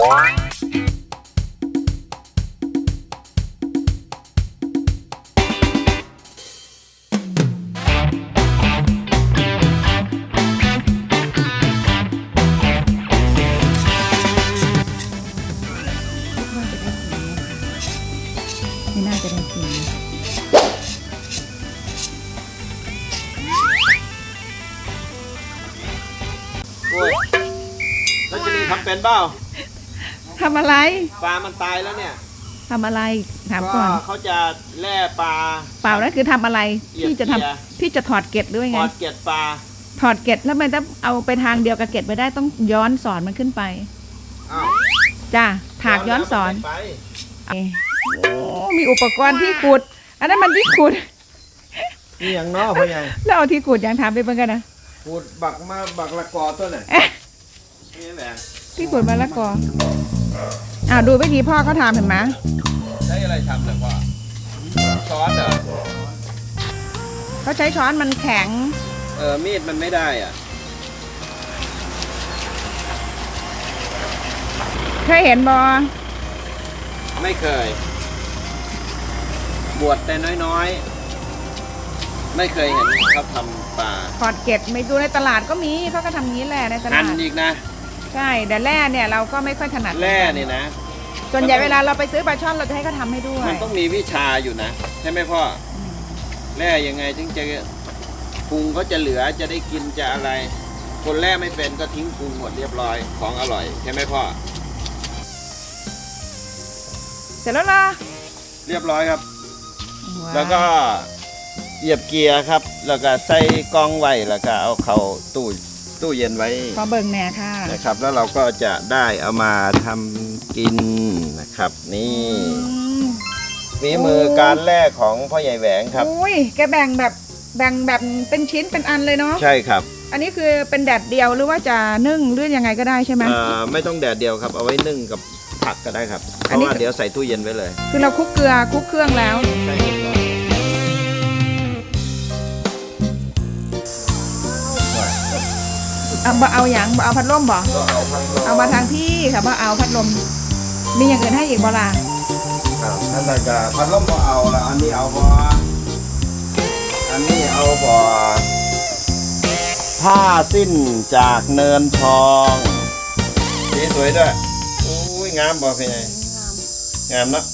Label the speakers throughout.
Speaker 1: ไม่น่าจะได้กิน
Speaker 2: โอ้ยรัชนีทำเป็นเปล่า
Speaker 1: ทำอะไร
Speaker 2: ปลามันตายแล้วเนี่ย
Speaker 1: ทำอะไรถาม
Speaker 2: ก็
Speaker 1: ก่อน
Speaker 2: เขาจะแล่ปลา
Speaker 1: เปล่านั่นคือทำอะไร
Speaker 2: เหยียบ
Speaker 1: พี่จะทำ
Speaker 2: เกียร์
Speaker 1: พี่จะถอดเกล็ดด้วย
Speaker 2: ท
Speaker 1: ไง
Speaker 2: อดเกล็ดปลา
Speaker 1: ถอดเกล็ดแล้วมันจะเอาไปทางเดียวกับเกล็ดไปได้ต้องย้อนสอนมันขึ้นไป
Speaker 2: อ้าว
Speaker 1: จ้าถากย้อนสอน
Speaker 2: แล้วมัไม่ไป
Speaker 1: เอ๊ะโอ้มีอุปกรณ์ที่ขุด อันนั้นมันที่ขุด
Speaker 2: นี่อย่างน้อพ่อใหญ่
Speaker 1: แล้วเอาที่ขุดยังถามไปเบิ่งกันนะ
Speaker 2: พูดบักมาบักละกอตัวไหน
Speaker 1: เอ๊ะ
Speaker 2: นี่แหละ
Speaker 1: ที่ขุดมาแล้วก่อนอ่าดูวิธีพ่อเขาทำเห็นไหม
Speaker 2: ใช้อะไรทำเนี่ยพ่อช้อนเหรอ
Speaker 1: เขาใช้ช้อนมันแข็ง
Speaker 2: เออมีดมันไม่ได้อะ
Speaker 1: เคยเห็นบอ
Speaker 2: ไม่เคย บวชแต่น้อยๆ ไม่เคยเห็นเขาทำปลา
Speaker 1: ถอดเกล็ดไม่ดูในตลาดก็มีเขาก็ทำงี้แหละในต
Speaker 2: หั่
Speaker 1: ลานด
Speaker 2: อีกนะ
Speaker 1: ใช่แต่แร่เนี่ยเราก็ไม่ค่อยถนัด
Speaker 2: แร่นี่นะ
Speaker 1: ส่วนใหญ่เวลาเราไปซื้อปลาช่อนเราจะให้เขาทำให้ด้วย
Speaker 2: มันต้องมีวิชาอยู่นะใช่ไหมพ่อแร่ยังไงถึงจะปรุงเขาจะเหลือจะได้กินจะอะไร คนแร่ไม่เป็นก็ทิ้งปรุงหมดเรียบร้อยของอร่อยใช่ไหมพ่อ
Speaker 1: เสร็จแล้วล่ะ
Speaker 2: เรียบร้อยครับ
Speaker 1: ว้าว
Speaker 2: แล้วก็เหยียบเกียร์ครับ แล้วก็ใส่กล้องไว้แล้วก็เอาเข้าตู้ ตู้เย็นไว้
Speaker 1: ขอเบิ่งแหน่ค่ะ
Speaker 2: นะครับ แล้วเราก็จะได้เอามาทำกินนะครับนี่
Speaker 1: อืม
Speaker 2: ฝีมือการแรกของพ่อใหญ่แหวงครับ
Speaker 1: อุ้ย แกแบ่งแบบแบ่งแบบเป็นชิ้นเป็นอันเลยเนาะ
Speaker 2: ใช่ครับ
Speaker 1: อันนี้คือเป็นแดดเดียวหรือว่าจะนึ่งหรือยังไงก็ได้ใช่ไหม
Speaker 2: เอ่อไม่ต้องแดดเดียวครับเอาไว้นึ่งกับผักก็ได้ครับเพ
Speaker 1: อัน
Speaker 2: ราะ
Speaker 1: นี้
Speaker 2: ว่าเดี๋ยวใส่ตู้เย็นไว้เลย
Speaker 1: คือเราคลุกเกลือคลุกเครื่องแล้ว
Speaker 2: ใช่ครับ
Speaker 1: เอาบ่เอาอย่างบ่เอาพัดลมบ่
Speaker 2: ก็เอาพักลม
Speaker 1: เอามาทางพี่ค่ะบ่เอาพัดลม มีอย่างอื่นให้อีกบ่ล่ะ
Speaker 2: ครับท่านอาจารย์พัดลมก็เอาละอันนี้เอาบ่อันนี้เอาบ่ผ้าสิ้นจากเนินทองสีสวยด้วยอุ้ยงามบ่พี่ใหญ่งามเนอะ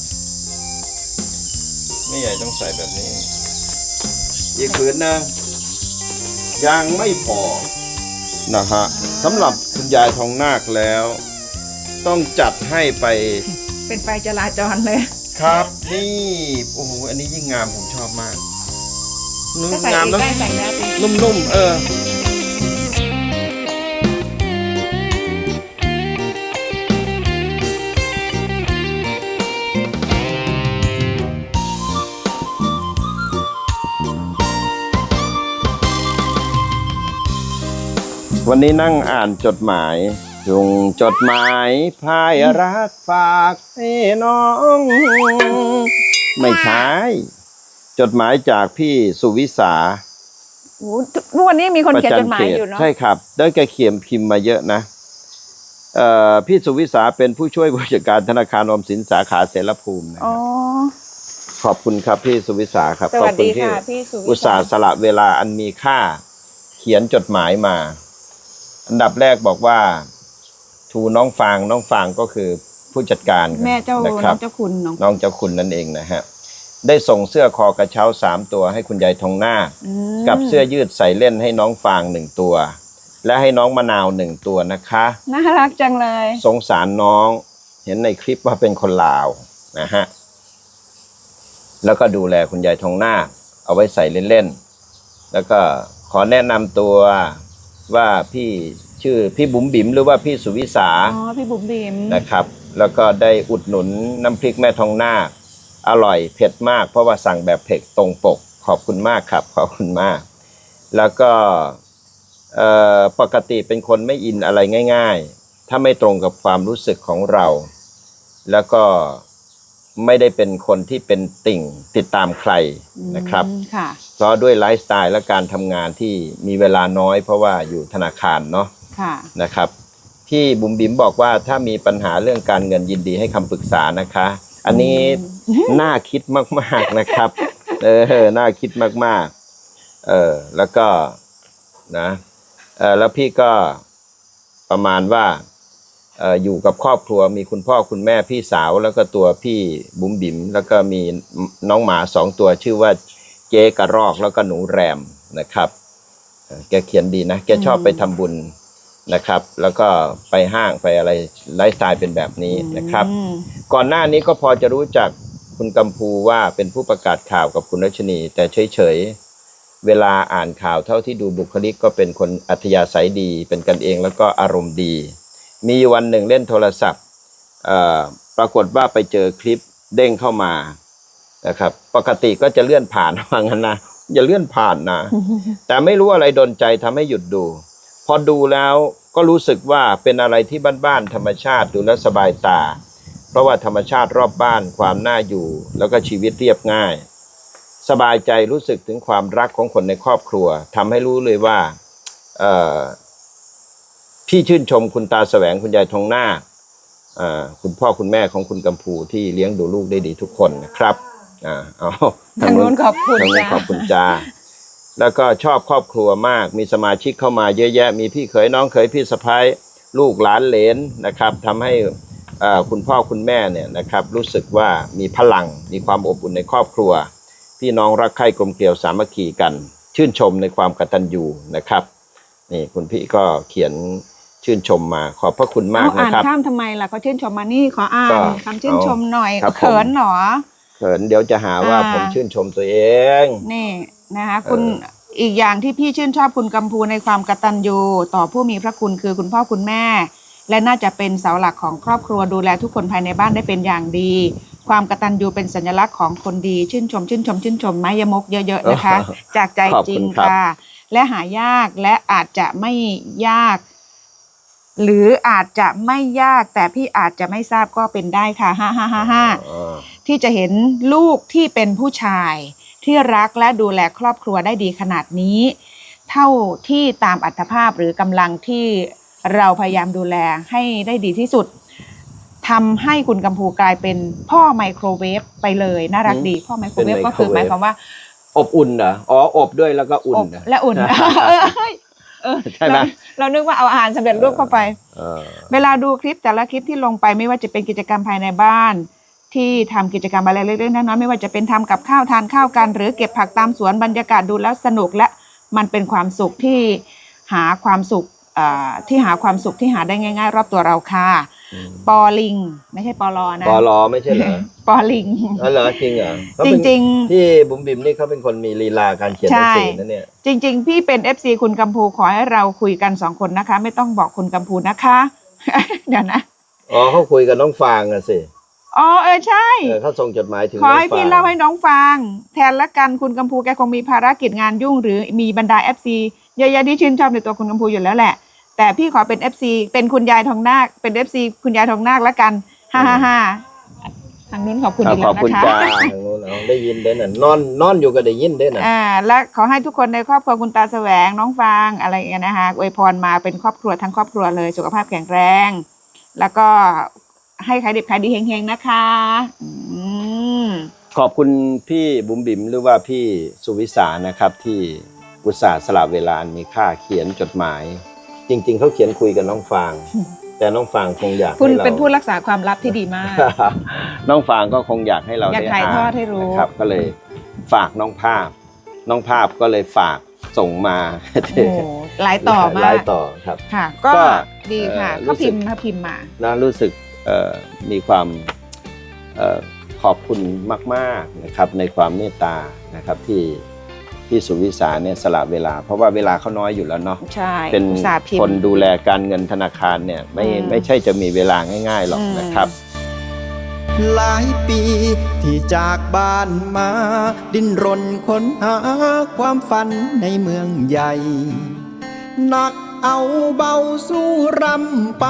Speaker 2: ไม่ใหญ่ต้องใส่แบบนี้ อีกผืนหนึงยังไม่พอ นะฮะสำหรับคุณยายทองนาคแล้ว ต้องจัดให้ไป
Speaker 1: เป็นไฟจราจรเลย
Speaker 2: ครับ นี่โอ้โหอันนี้ยิ่งงามผมชอบมาก นุ่ม
Speaker 1: ก็ใส่
Speaker 2: งาม
Speaker 1: อีก
Speaker 2: เนอะ
Speaker 1: ได้ใส่แล้ว
Speaker 2: นุ่มๆเออ วันนี้นั่งอ่านจดหมายจุงจดหมายพายรักฝากให้น้อง ไม่ใช่ จดหมายจากพี่สุวิสา
Speaker 1: โอ้โหทุกวันนี้มีคนเขียนจดหมายอยู่เนาะ
Speaker 2: ใช่ครับได้แกเขียนพิมพ์มาเยอะนะเอ่อพี่สุวิสาเป็นผู้ช่วยผู้จัดการธนาคารออมสินสาขาเสรภูมินะค
Speaker 1: อ๋อ
Speaker 2: รับขอบคุณครับพี่สุวิสาครับ
Speaker 1: ส
Speaker 2: ขอ
Speaker 1: วั
Speaker 2: บ
Speaker 1: ส
Speaker 2: คุณ
Speaker 1: ดี
Speaker 2: ที่
Speaker 1: ค่ะพี่สุวิ
Speaker 2: อุตส่าห์สละเวลาอันมีค่า เขียนจดหมายมา อันดับแรกบอกว่าทูน้องฟางน้องฟางก็คือผู้จัดการ
Speaker 1: แม่เจ้า
Speaker 2: นะค
Speaker 1: น้
Speaker 2: รั
Speaker 1: อบงเจ้าคุณน้อง
Speaker 2: น้องเจ้าคุณนั่นเองนะฮะได้ส่งเสื้อคอกระเช้าสามตัวให้คุณยายทองหน้าค
Speaker 1: อืม
Speaker 2: กับเสื้อยืดใส่เล่นให้น้องฟางหนึ่งตัว และให้น้องมะนาวหนึ่งตัวนะคะ
Speaker 1: น่ารักจังเลย
Speaker 2: สงสารน้อง เห็นในคลิปว่าเป็นคนลาวนะฮะแล้วก็ดูแลคุณยายทองหน้าคเอาไว้ใส่เล่นๆแล้วก็ขอแนะนำตัว ว่าพี่ชื่อพี่บุ๋มบิ๋มหรือว่าพี่สุวิสา
Speaker 1: อ๋อพี่บุ๋มบิม
Speaker 2: นะครับ แล้วก็ได้อุดหนุนน้ำพริกแม่ทองนาคอร่อยเผ็ดมาก เพราะว่าสั่งแบบเผ็ดตรงปก ขอบคุณมากครับ ขอบคุณมาก แล้วก็เอ่อปกติเป็นคนไม่อินอะไรง่าย ๆ ถ้าไม่ตรงกับความรู้สึกของเรา แล้วก็ ไม่ได้เป็นคนที่เป็นติ่งติดตามใครนะครับ
Speaker 1: อืมค่ะ
Speaker 2: เพราะด้วยไลฟ์สไตล์และการทำงานที่มีเวลาน้อย เพราะว่าอยู่ธนาคารเนาะ
Speaker 1: ค่ะ
Speaker 2: นะครับพี่บุ๋มบิ๋มบอกว่าถ้ามีปัญหาเรื่องการเงินยินดีให้คำปรึกษานะคะ อันนี้น่าคิดมากๆนะครับ เออน่าคิดมากๆ เออแล้วก็นะเออแล้วพี่ก็ประมาณว่าเอออยู่กับครอบครัวมีคุณพ่อคุณแม่พี่สาวแล้วก็ตัวพี่บุ๋มบิ๋มแล้วก็มีน้องหมาสองตัวชื่อว่าเจ๊กระรอกแล้วก็หนูแรมนะครับเออแกเขียนดีนะแกชอบไปทำบุญนะครับ แล้วก็ไปห้างไปอะไรไลฟ์สไตล์เป็นแบบนี้นะครับ
Speaker 1: อืม
Speaker 2: ก่อนหน้านี้ก็พอจะรู้จักคุณกัมพูว่าเป็นผู้ประกาศข่าวกับคุณรัชนี แต่เฉยๆ เวลาอ่านข่าวเท่าที่ดูบุคลิกก็เป็นคนอัธยาศัยดี เป็นกันเองแล้วก็อารมณ์ดี มีอยู่วันหนึ่งเล่นโทรศัพท์เอ่อปรากฏว่าไปเจอคลิปเด้งเข้ามานะครับ ปกติก็จะเลื่อนผ่านว่างั้นนะอย่าเลื่อนผ่านนะ แต่ไม่รู้อะไรดนใจทำให้หยุดดู พอดูแล้วก็รู้สึกว่าเป็นอะไรที่บ้านๆธรรมชาติดูแล้วสบายตา เพราะว่าธรรมชาติรอบบ้านความน่าอยู่ แล้วก็ชีวิตเรียบง่าย สบายใจรู้สึกถึงความรักของคนในครอบครัวทำให้รู้เลยว่าเอ่อ พี่ชื่นชมคุณตาแสวงคุณยายทองหน้าคเอ่อคุณพ่อคุณแม่ของคุณกัมพูที่เลี้ยงดูลูกได้ดีทุกคนนะครับอ่าเอา
Speaker 1: ทางนู้นขอบคุณ
Speaker 2: ทางนู้น
Speaker 1: จ้ะ
Speaker 2: ขอบคุณจ้าแล้วก็ชอบครอบครัวมาก มีสมาชิกเข้ามาเยอะแยะ มีพี่เขยน้องเขยพี่สะพ้ายลูกหลานเหลนนะครับทำให้เอ่อคุณพ่อคุณแม่เนี่ยนะครับรู้สึกว่ามีพลังมีความอบอุ่นในครอบครัว พี่น้องรักใคร่กลมเกลียวสามัคคีกัน ชื่นชมในความกตัญญูนะครับนี่คุณพี่ก็เขียน ชื่นชมมา ขอบพระคุณมาก
Speaker 1: เอาอ่า
Speaker 2: นะ
Speaker 1: น
Speaker 2: ครับ
Speaker 1: ข้ามทำไมล่ะเขาชื่นชมมานี่ขออ่า
Speaker 2: ก็
Speaker 1: นคำชื่นชมหน่อย
Speaker 2: ครับผม
Speaker 1: เขินหนอ
Speaker 2: เขินเดี๋ยวจะหาว่า
Speaker 1: อ่า
Speaker 2: ผมชื่นชมตัวเอง
Speaker 1: นี่นะคะคุณ
Speaker 2: เออ
Speaker 1: อีกอย่างที่พี่ชื่นชอบคุณกัมพูในความกตัญญูต่อผู้มีพระคุณคือคุณพ่อคุณแม่ และน่าจะเป็นเสาหลักของครอบครัวดูแลทุกคนภายในบ้านได้เป็นอย่างดี ความกตัญญูเป็นสัญลักษณ์ของคนดี ชื่นชม ชื่นชม ชื่นชมไม้ยมกเยอะๆนะคะ จากใจ
Speaker 2: ขอบ
Speaker 1: จริ
Speaker 2: คุ
Speaker 1: ง
Speaker 2: ณครับ
Speaker 1: ค่ะ และหายากและอาจจะไม่ยาก หรืออาจจะไม่ยากแต่พี่อาจจะไม่ทราบก็เป็นได้ค่ะห้าห้าห้าห้า
Speaker 2: อ๋อ
Speaker 1: ที่จะเห็นลูกที่เป็นผู้ชาย ที่รักและดูแลครอบครัวได้ดีขนาดนี้ เท่าที่ตามอัตภาพหรือกำลังที่เราพยายามดูแลให้ได้ดีที่สุดทำให้คุณกัมพูกลายเป็นพ่อไมโครเวฟไปเลยน่ารักดี พ่อไมโครเวฟ
Speaker 2: เป็นไมโครเวฟ
Speaker 1: ก็คือหมายความว่า
Speaker 2: อบอุ่นเหรออ๋ออบด้วยแล้วก็อุ่น
Speaker 1: อบ
Speaker 2: เหรอ
Speaker 1: และอุ่นเออเฮ้ยเออ
Speaker 2: ใช่ไหม
Speaker 1: เราเรานึกว่าเอาอาหารสำเร็จรูปเข้าไป
Speaker 2: เออ
Speaker 1: เวลาดูคลิปแต่ละคลิปที่ลงไปไม่ว่าจะเป็นกิจกรรมภายในบ้าน ที่ทำกิจกรรมอะไรเล็กๆน้อยๆไม่ว่าจะเป็นทำกับข้าวทานข้าวกัน หรือเก็บผักตามสวนบรรยากาศดูแล้วสนุกและมันเป็นความสุขที่หาความสุขเอ่อที่หาความสุขที่หาได้ง่าย ๆ รอบตัวเราค่ะ ปอลิง ไม่ใช่ปอลอนะ
Speaker 2: ปอลอไม่ใช่เหรอ
Speaker 1: ปอลิง
Speaker 2: อ๋อเหรอจริงเหรอเขา
Speaker 1: จ
Speaker 2: เป็น
Speaker 1: ริง
Speaker 2: ที่บุ๋มบิ๋มนี่เขาเป็นคนมีลีลาการเขียนหนังสือนะเนี่ย
Speaker 1: ๆจริง ๆ พี่เป็น FC คุณกัมพูขอให้เราคุยกันสองคนนะคะ ไม่ต้องบอกคุณกัมพูนะคะ เดี๋ยวนะ
Speaker 2: อ๋อเขาคุยกับน้องฟางอะสิ
Speaker 1: อ๋อเออใช่
Speaker 2: เออเขาส่งจดหมายถึง
Speaker 1: ขอให้
Speaker 2: น้งฟง
Speaker 1: พี่เล่าให้น้องฟัง แทนละกันคุณกัมพูแกคงมีภารกิจงานยุ่ง หรือมีบรรดา FC เยอะแยะที่ชื่นชอบในตัวคุณกัมพูอยู่แล้วแหละ แต่พี่ขอเป็น FC เป็นคุณยายทองนาคเป็น FC คุณยายทองนาคละกันฮ่าฮ่าฮ่าทางนู้นขอบคุณ
Speaker 2: ครั
Speaker 1: อี
Speaker 2: บ
Speaker 1: ก
Speaker 2: ข
Speaker 1: แล้
Speaker 2: อ
Speaker 1: ว
Speaker 2: บคุณ
Speaker 1: นะคะ
Speaker 2: จ้า ทางนู้นเอาได้ยินเด้น่ะนอนนอนอยู่ก็ได้ยินเด้น่ะ
Speaker 1: อ่าและขอให้ทุกคนในครอบครัวคุณตาแสวงน้องฟางอะไรอย่างเงี้ยนะคะอวยพรมาเป็นครอบครัวทั้งครอบครัวเลยสุขภาพแข็งแรง แล้วก็ให้ขายดิบขายดีเฮงๆนะคะอืม
Speaker 2: ขอบคุณพี่บุ๋มบิ๋มหรือว่าพี่สุวิสานะครับที่อุตส่าห์สละเวลาอันมีค่าเขียนจดหมาย จริง ๆเขาเขียนคุยกับน้องฟาง แต่น้องฟางคงอยาก
Speaker 1: คุณ
Speaker 2: ให้เรา
Speaker 1: เป็นผู้รักษาความลับที่ดีมาก
Speaker 2: น้องฟางก็คงอยากให้เรา
Speaker 1: อยาก
Speaker 2: ได้
Speaker 1: ถ่าย
Speaker 2: น
Speaker 1: ทอดให้รู้
Speaker 2: นะครับ ก็เลยฝากน้องภาพ น้องภาพก็เลยฝากส่งมา
Speaker 1: โอ้โหหลายต่อมา
Speaker 2: หลาย
Speaker 1: ก
Speaker 2: ต่อครับ
Speaker 1: ค่ะ ก็
Speaker 2: ก็
Speaker 1: ดีค่ะ
Speaker 2: เอ่อ
Speaker 1: เขา
Speaker 2: รู้สึ
Speaker 1: พิ
Speaker 2: ก
Speaker 1: มพ์เขาพิมพ์มา
Speaker 2: น่ารู้สึกเอ่อมีความเอ่อขอบคุณมาก ๆนะครับ ในความเมตตานะครับที่ ที่สุวิสาเนี่ยสละเวลา เพราะว่าเวลาเขาน้อยอยู่แล้วเนาะ
Speaker 1: ใช่
Speaker 2: เป็น
Speaker 1: อุตสาห์พิม
Speaker 2: คน
Speaker 1: พ์
Speaker 2: ดูแลการเงินธนาคารเนี่ยไม่
Speaker 1: อืม
Speaker 2: ไม่ใช่จะมีเวลาง่าย ๆหรอก
Speaker 1: อืม
Speaker 2: นะครับ
Speaker 3: หลายปีที่จากบ้านมา ดิ้นรนค้นหาความฝันในเมืองใหญ่หนักเอาเบาสู้รำไป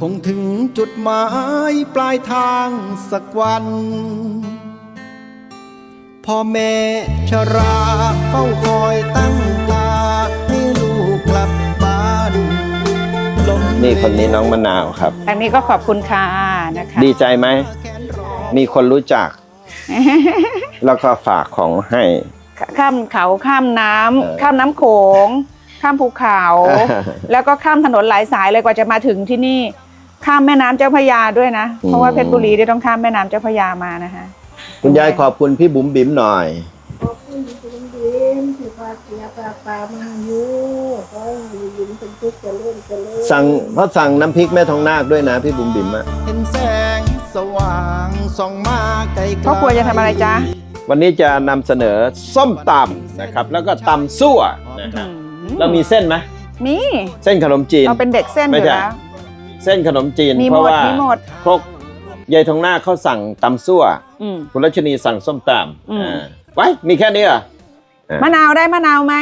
Speaker 3: คงถึงจุดหมายปลายทางสักวัน พ่อแม่ชราเฝ้าคอยตั้งตาให้ลูกกลับบ้านลม
Speaker 2: นี่คนนี้น้องมะนาวครับ
Speaker 1: ทางนี้ก็ขอบคุณค่ะนะคะ
Speaker 2: ดีใจไหม มีคนรู้จัก แล้วก็ฝากของให้
Speaker 1: ข้ามเขาข้ามน้ำ
Speaker 2: เออ
Speaker 1: ข้ามน้ำโขง ข้ามภูเขา
Speaker 2: เออ
Speaker 1: แล้วก็ข้ามถนนหลายสายเลยกว่าจะมาถึงที่นี่ ข้ามแม่น้ำเจ้าพระยาด้วยนะ เพราะว่าเพชรบุรีได้ต้องข้ามแม่น้ำเจ้าพระยามานะคะ
Speaker 2: คุณยายขอบคุณพี่บุ๋มบิ๋มหน่อย
Speaker 4: ขอบคุณคุณดินที่พาเสียปลาปลามาอยู่ขอให้ยินเป็นทุกข์เจะเล่นจะเล่น
Speaker 2: สั่งเพราะสั่งน้ำพริกแม่ทองนาคด้วยนะพี่บุ๋มบิ๋มอะ
Speaker 3: เห็นแสงสว่างส่องมาไกลๆ
Speaker 1: ครอบครัวจะทำอะไรจ๊ะ
Speaker 2: วันนี้จะนำเสนอส้มตำนะครับ แล้วก็ตำซั่วนะฮะเรามีเส้นไหม
Speaker 1: มี
Speaker 2: เส้นขนมจีน
Speaker 1: เราเป็นเด็กเส้นอ
Speaker 2: ไม่
Speaker 1: ยู่
Speaker 2: ใช่
Speaker 1: แล้ว
Speaker 2: เส้นขนมจีน
Speaker 1: มีหมด
Speaker 2: เพราะว่า
Speaker 1: มีหมด
Speaker 2: ครกยายทองนาคเขาสั่งตำซั่ว
Speaker 1: อืม
Speaker 2: คุณรัชนีสั่งส้มต
Speaker 1: อืมำ
Speaker 2: อ่าไว้มีแค่นี้เหรออะ
Speaker 1: มะนาวได้มะนาวไหม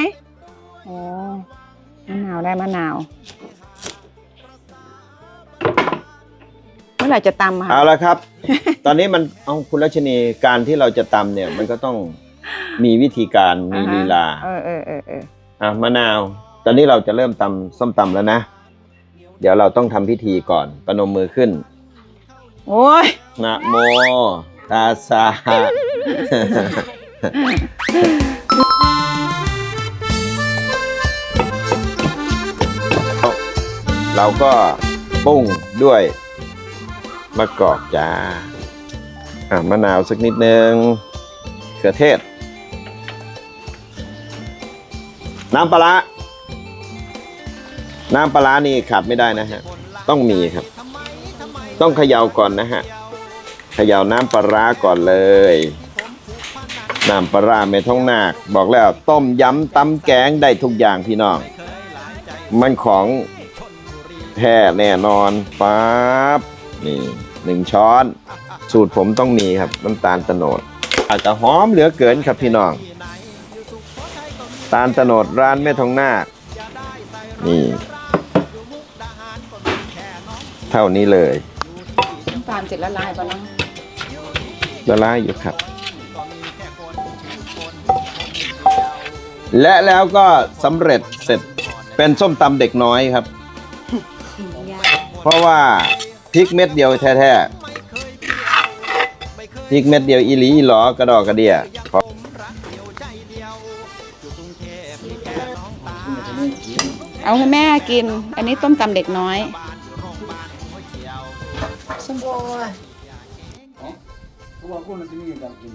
Speaker 1: โอ้มะนาวได้มะนาว เมื่อไหร่จะตำอะ
Speaker 2: เอา
Speaker 1: คะ
Speaker 2: ละครับ ตอนนี้มันเอาคุณรัชนีการที่เราจะตำเนี่ย มันก็ต้องมีวิธีการมี
Speaker 1: อ่าฮะ
Speaker 2: ลีลา
Speaker 1: เออเออเออเออ
Speaker 2: อะมะนาว ตอนนี้เราจะเริ่มตำส้มตำแล้วนะ เดี๋ยวเราต้องทำพิธีก่อนประนมมือขึ้น
Speaker 1: โอ้ย
Speaker 2: นะโม ตาสาเราก็ปรุงด้วยมะกอกจ้าอะมะนาวสักนิดนึงเขือเทศ น้ำปลาน้ำปลาร้านี่ขาดไม่ได้นะฮะ ต้องมีครับ ต้องเขย่าก่อนนะฮะ เขย่าน้ำปลาร้าก่อนเลย น้ำปลาร้าไม่ท้องนาค บอกแล้วต้มยำตำแกงได้ทุกอย่างพี่น้อง มันของแท้แน่นอนปั๊บนี่หนึ่งช้อน สูตรผมต้องมีครับน้ำตาลโตนด อาจจะหอมเหลือเกินครับพี่น้อง ตาลโตนดร้านแม่ทองนาค นี่ เท่านี้เลย
Speaker 1: น้ำตาลเสร็จละลายปะเนาะ
Speaker 2: ละลายอยู่ครับ และแล้วก็สำเร็จเสร็จเป็นส้มตำเด็กน้อยครับ เพราะว่าพริกเม็ดเดียวแท้ๆพริกเม็ดเดียวอีหลีอีหลอกระดอกกระเดียพอ
Speaker 1: เอาให้แม่กิน อันนี้ต้มตำเด็กน้อย
Speaker 4: สมบูร ณ์
Speaker 5: เขาบอกว่ามันจะมีการกิน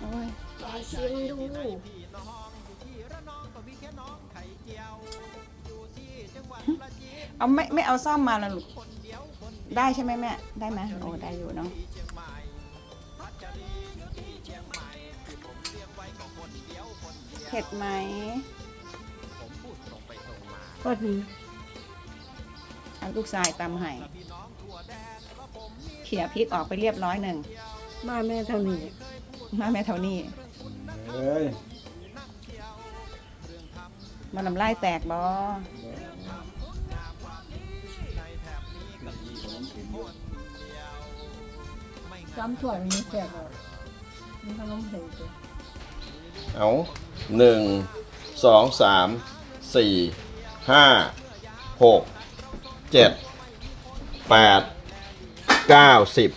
Speaker 1: โอ้ย
Speaker 4: ลองชิมดู
Speaker 1: เอาไม่ไม่เอาซ่อมมาแล้วลูกได้ใช่ไหมแม่ได้ไหมโอ้ได้อยู่เนาะเผ็ดไหม
Speaker 4: ก็ดี
Speaker 1: เอาลูกชายตำให้เขี่ยพริกออกไปเรียบร้อยหนึ่ง
Speaker 4: มาแม่เท่านี้
Speaker 1: มาแม่เท่านี้
Speaker 5: เอ้ย
Speaker 1: มันน้ำลายแตกบอ
Speaker 4: ซ้ำถ้วยมันแสบอะมันขนมเผ็ดเลย
Speaker 2: เอาหนึ่งสองสามสี่ห้าหกเจ็ดแปดเก้าสิบ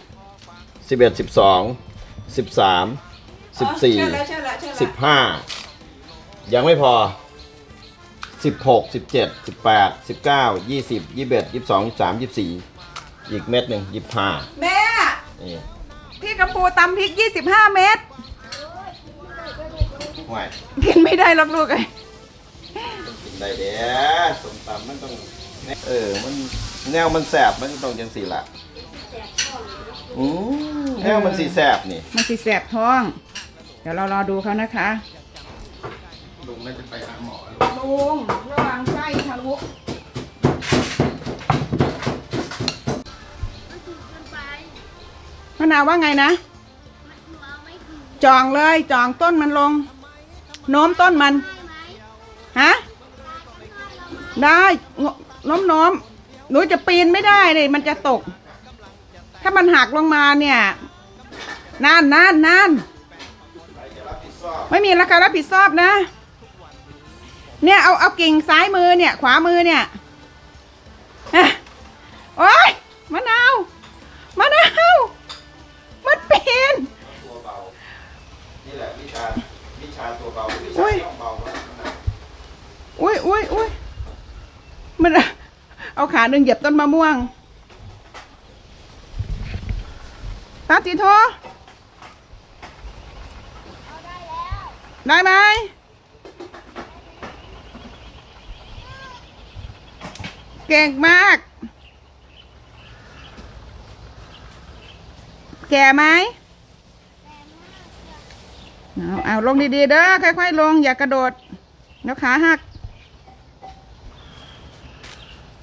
Speaker 2: สิบเอ็ดสิบสองสิบสามสิบสี่สิบห้ายังไม่พอสิบหกสิบเจ็ดสิบแปดสิบเก้ายี่สิบยี่สิบเอ็ดยี่สิบสองยี่สิบสามยี่สิบสี่อีกเม็ดหนึ่งยี่สิบห้า
Speaker 1: แม่
Speaker 2: นี่
Speaker 1: พี่กระปูตำพริก25เม็ด
Speaker 2: ห่วย
Speaker 1: กินไม่ได้หรอกลูกไอ้
Speaker 2: กินได้เด้ส้มตำมันต้องเออมันแนวมันแสบมันต้องจังสี่ละอืม แนวมันสีแสบนี่
Speaker 1: มันสิแสบท้อง เดี๋ยวเรารอดูเขานะคะ
Speaker 2: ลุงน่าจะไปหาหมอ
Speaker 1: ลุงระวังไส้ทะลุมะนาวว่าไงนะจองเลยจองต้นมันลง โน้มต้นมันฮะ ได้งโน้มโน้มหนูจะปีนไม่ได้เลยมันจะตก ถ้ามันหักลงมาเนี่ย นั่นนั่นนั่นไม่มีราคารับผิดชอบนะ เนี่ยเอาเอากิ่งซ้ายมือเนี่ย ขวามือเนี่ยโอ๊ยมะนาวมะนาวมันเป็น
Speaker 2: นี่แหละวิชาวิชาตัวเบาวิชาต้
Speaker 1: องเบาอุ้ยอุ้ยอุ้ยมันเอาขาหนึ่งเหยียบต้นมะม่วงตาจีโท ได้ไหมเก่งมาก แก่ไหมเอาเอาลงดีๆเด้อค่อยๆลงอย่ากระโดดเดี๋ยวขาหัก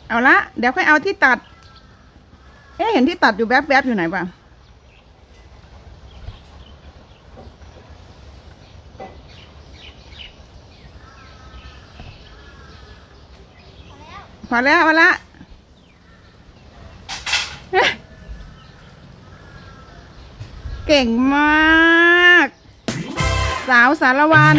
Speaker 1: เอาละ เดี๋ยวค่อยเอาที่ตัด เอ๊ะเห็นที่ตัดอยู่แวบๆอยู่ไหนบ้า พอแล้วพอละเก่งมาก สาวสารวัน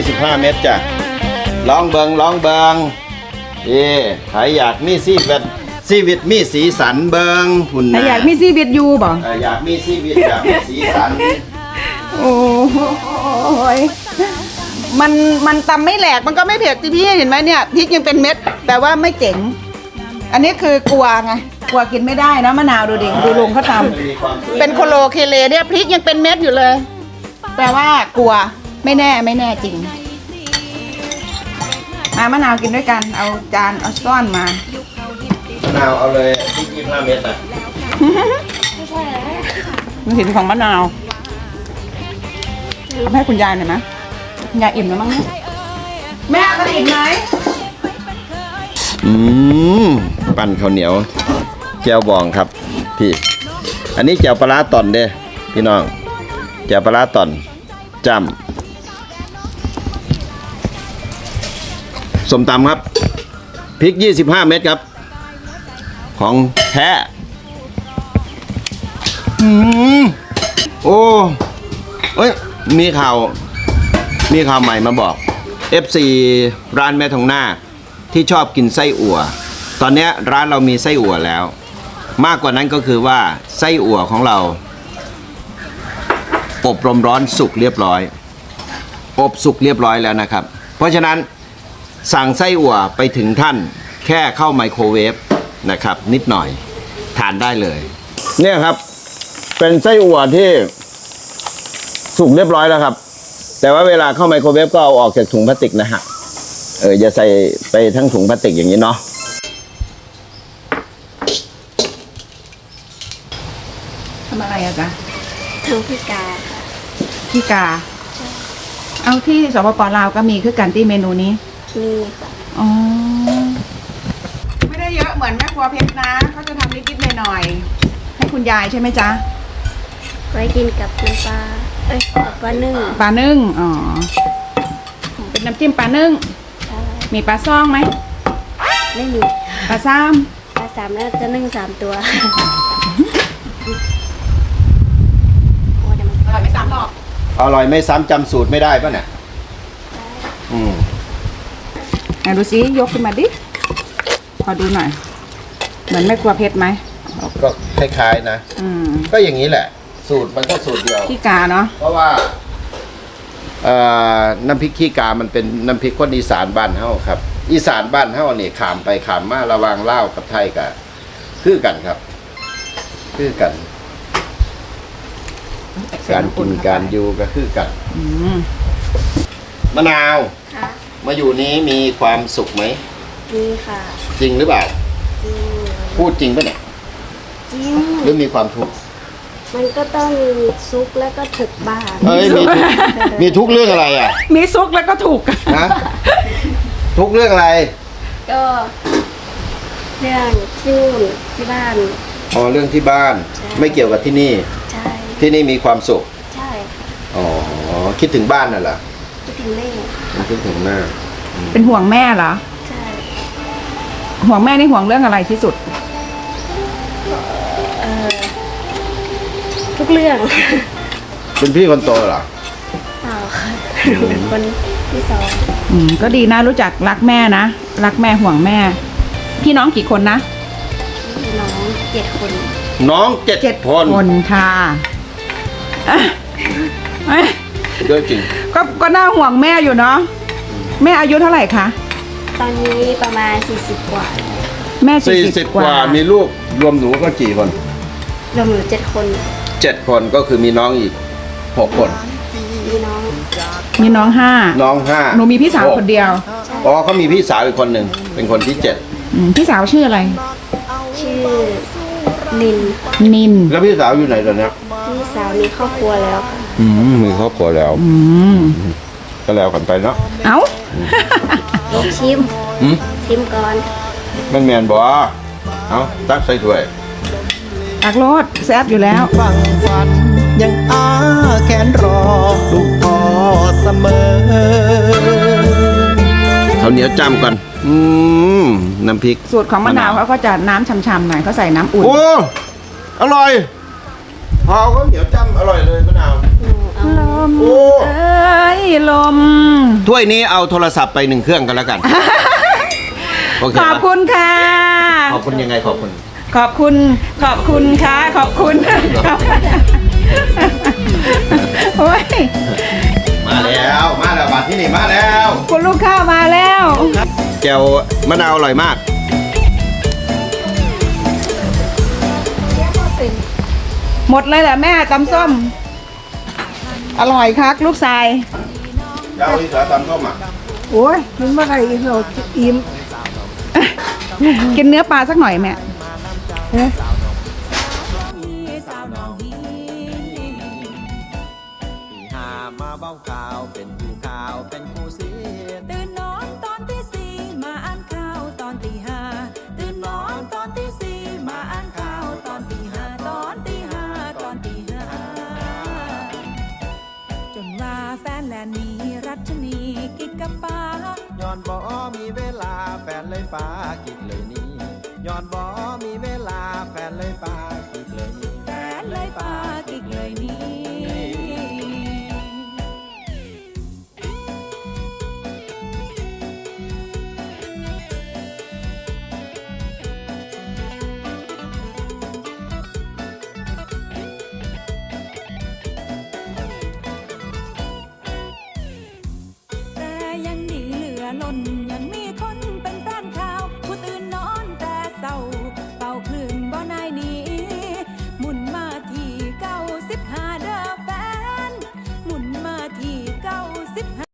Speaker 2: 25 เมตรจ้ะ ลองเบิงลองเบิงเอ๊ใครอยากมีซีวิตซีวิตมีสีสันเบิงหุ่น
Speaker 1: แต่
Speaker 2: นะ
Speaker 1: อยากมีซีวิตยูบ่
Speaker 2: เอ่ออยากมีซีวิตอยากมีสีสัน
Speaker 1: โอ้ยมันมันตำไม่แหลกมันก็ไม่เผ็ดสิพี่เห็นไหมเนี่ยพริกยังเป็นเม็ดแต่ว่าไม่เจ๋ง อันนี้คือกลัวไงกลัวกินไม่ได้นะมะนาวดูดิดูลุงเขาทำ
Speaker 2: มีความสวย
Speaker 1: เป็นโคโลเคเลเนี่ยพริกยังเป็นเม็ดอยู่เลยแปลว่ากลัวไม่แน่ไม่แน่จริง มามะนาวกินด้วยกัน เอาจานเอาซ่อนมา
Speaker 2: มะนาวเอาเลยที่25เมตรอะ
Speaker 1: มันเห็นของมะนาวเอาให้คุณยายหน่อยไหมคุณยายอิ่มแล้วมั้งเนี่ยแม่ก็อิ่มไหม
Speaker 2: อืมปั้นข้าวเหนียวแจ่วบองครับพี่ อันนี้แจ่วปลาร้าตอนเด้พี่น้องแจ่วปลาร้าตอนจำ สมตำครับพริก 25 เม็ดครับ ของแท้อืมโอ้เอ้ย มีข่าว มีข่าวใหม่มาบอก FC ร้านแม่ทองหน้าที่ชอบกินไส้อั่ว ตอนนี้ร้านเรามีไส้อั่วแล้ว มากกว่านั้นก็คือว่าไส้อั่วของเรา อบรมร้อนสุกเรียบร้อย อบสุกเรียบร้อยแล้วนะครับ เพราะฉะนั้น สั่งไส้อั่วไปถึงท่านแค่เข้าไมโครเวฟนะครับ นิดหน่อยทานได้เลย เนี่ยครับ เป็นไส้อั่วที่สุกเรียบร้อยแล้วครับ แต่ว่าเวลาเข้าไมโครเวฟก็เอาออกจากถุงพลาสติกนะฮะเอออย่าใส่ไปทั้งถุงพลาสติกอย่างนี้เนาะ
Speaker 1: ทำอะไรอะจ๊ะ
Speaker 4: ทางพิการ
Speaker 1: พี่กา เอาที่สปปลาวก็มีคือกันที่เมนูนี้
Speaker 4: มีค่ะ
Speaker 1: อ๋อ ไม่ได้เยอะเหมือนแม่ครัวเพชรนะเขาจะทำนิดๆหน่อยๆให้คุณยายใช่ไหมจ๊ะ
Speaker 4: ไว้กินกับน้ำปลาเอ้ยกับปลานึ่ง
Speaker 1: ปลานึ่งอ๋อเป็นน้ำจิ้มปลานึ่ง
Speaker 4: ใช่
Speaker 1: มีปลาซ่องไหม
Speaker 4: ไม่มี
Speaker 1: ปลาซ้
Speaker 4: ปลาสามแล้วจะนึ่งสามตัวโอ้เดี๋ยวมันำ
Speaker 1: อร่อยไม่ซ้ำหรอก
Speaker 2: อร่อยไม่ซ้ำจำสูตรไม่ได้ป่ะเนี่ย อืม
Speaker 1: ไห นดูซิยกขึ้นมาดิขอดูหน่อย เหมือนแม่ครัวเพชรไหม
Speaker 2: ก็คล้ายๆนะ
Speaker 1: อืม
Speaker 2: ก็อย่างนี้แหละ สูตรมันก็สูตรเดียว
Speaker 1: พี่กาเนาะ
Speaker 2: เพราะว่าเอ่อน้ำพริกขี้กา มันเป็นน้ำพริกคนอีสานบ้านเฮาครับ อีสานบ้านเฮานี่ขามไปขามมาระหวางเล่าวกับไทยกับคือกันครับ คือกัน การกินการอยู่ก็คือกัน
Speaker 1: อืม
Speaker 2: มะนาว
Speaker 4: ค่ะ
Speaker 2: มาอยู่นี้มีความสุขไหม
Speaker 4: มีค่ะ
Speaker 2: จริงหรือเปล่า
Speaker 4: จริง
Speaker 2: พูดจริงปะเนี่ย
Speaker 4: จริง
Speaker 2: หรือมีความทุกข์
Speaker 4: มันก็ต้องมีซุกแล้วก็ถึกบ้าง
Speaker 2: เฮ้ยมีทุกข์มีทุกข์เรื่องอะไรอะ
Speaker 1: มีซุกแล้วก็ถูก
Speaker 2: ฮะ ทุกข์เรื่องอะไร
Speaker 4: ก็เรื่องที่นู่นที่บ้าน
Speaker 2: อ๋อเรื่องที่บ้าน
Speaker 4: ใช่
Speaker 2: ไม่เกี่ยวกับที่นี่
Speaker 4: ใช่
Speaker 2: ที่นี่มีความสุข
Speaker 4: ใช่ค่ะ
Speaker 2: อ๋อคิดถึงบ้านน่ะเหรอ
Speaker 4: คิดถึงแม่
Speaker 2: มันคิดถึงหน้า
Speaker 1: เป็นห่วงแม่เหรอ
Speaker 4: ใช่
Speaker 1: ห่วงแม่นี่ห่วงเรื่องอะไรที่สุด
Speaker 4: เออทุกเรื่อง
Speaker 2: เป็นพี่คนโตเหรอ
Speaker 4: เปล่าค่ะเป็นคนที่สอง
Speaker 1: อืม ก็ดีนะรู้จักรักแม่นะรักแม่ห่วงแม่ พี่น้องกี่คนนะ
Speaker 4: พี่น้องเจ็ดคน
Speaker 2: น้องเจ็ด
Speaker 1: เจ็ด
Speaker 2: คน
Speaker 1: คนค่ะอะเอ้ย
Speaker 2: เยอะจริง
Speaker 1: ก็ก็น่าห่วงแม่อยู่เนาะแม่อายุเท่าไหร่คะ
Speaker 4: ตอนนี้ประมาณ 40 กว่า
Speaker 1: แม่
Speaker 2: สี่
Speaker 1: สี่
Speaker 2: สิ
Speaker 1: สิ
Speaker 2: บบกว่า
Speaker 1: กว่า
Speaker 2: มีลูกรวมหนูก็กี่คน
Speaker 4: รวมอยู่เจ็ดคน
Speaker 2: เจ็ดคนก็คือมีน้องอีกหกคน
Speaker 4: พี่น้อง
Speaker 1: มีน้องห้า
Speaker 2: น้องห้า
Speaker 1: หนูมีพี่สาว
Speaker 2: หก
Speaker 1: คนเดียว
Speaker 2: อ๋อเขามีพี่สาวอีกคนหนึ่งเป็นคนที่เจ็ด
Speaker 1: อืมพี่สาวชื่ออะไร
Speaker 4: ชื่อนิน
Speaker 1: นิน
Speaker 2: แล้วพี่สาวอยู่ไหนตอนเนี้ย
Speaker 4: พี่สาวมีครอบครัวแล้วค่ะ
Speaker 2: อืมมีครอบครัวแล้ว
Speaker 1: อืม
Speaker 2: ก็แล้วกันไปเนาะ
Speaker 1: เอ้า
Speaker 4: ชิม
Speaker 2: อืม
Speaker 4: ชิมก่อน
Speaker 2: แม่นแมนบ่เอาตักใส่ถ้วย
Speaker 1: ตักโลดแซบอยู่แล้ว
Speaker 3: ฟังฝันยังอาแขนรอลูกพ่อเสมอ
Speaker 2: ข้าวเหนียวจ้ำก่อน อืมน้ำพริก
Speaker 1: สูตรของมะนาว
Speaker 2: มะนาว
Speaker 1: เขาก็จะน้ำช่ำๆหน่อยเขาใส่น้ำอุ่น
Speaker 2: โอ้ อร่อยพอข้าวเหนียวจ้ำอร่อยเลยมะนาว
Speaker 4: หนูเอา
Speaker 1: ล ม
Speaker 2: โอ้
Speaker 1: เอ้ยลม
Speaker 2: ถ้วยนี้เอาโทรศัพท์ไปหนึ่งเครื่องกันแล้วกัน โอเค
Speaker 1: ขอบคุณค่ะ
Speaker 2: ขอบคุณยังไงขอบคุณ
Speaker 1: ขอบคุณ ขอบคุณค่ะ ขอบคุณโอ้ย
Speaker 2: มาแล้วมาแล้วบัตรที่นี่มาแล้ว
Speaker 1: คุณลูกค้ามาแล้ว
Speaker 2: แจ่วมะนาวอร่อยมาก
Speaker 1: หมดเลยแหละแม่ตำส้ม อร่อยคักลูกชาย
Speaker 2: เจ้าอีสานตำส้มอะ
Speaker 4: โอ้ยกินเมื่อไหร่เราอิ่ม
Speaker 1: กินเนื้อปลาสักหน่อยแม่
Speaker 3: ย้
Speaker 6: อนบ่
Speaker 3: มีเวลาแฟนเลยปากิดเลยนี้ย้อนบ่มีเวลาแฟนเลยปากิดเลย
Speaker 6: นี้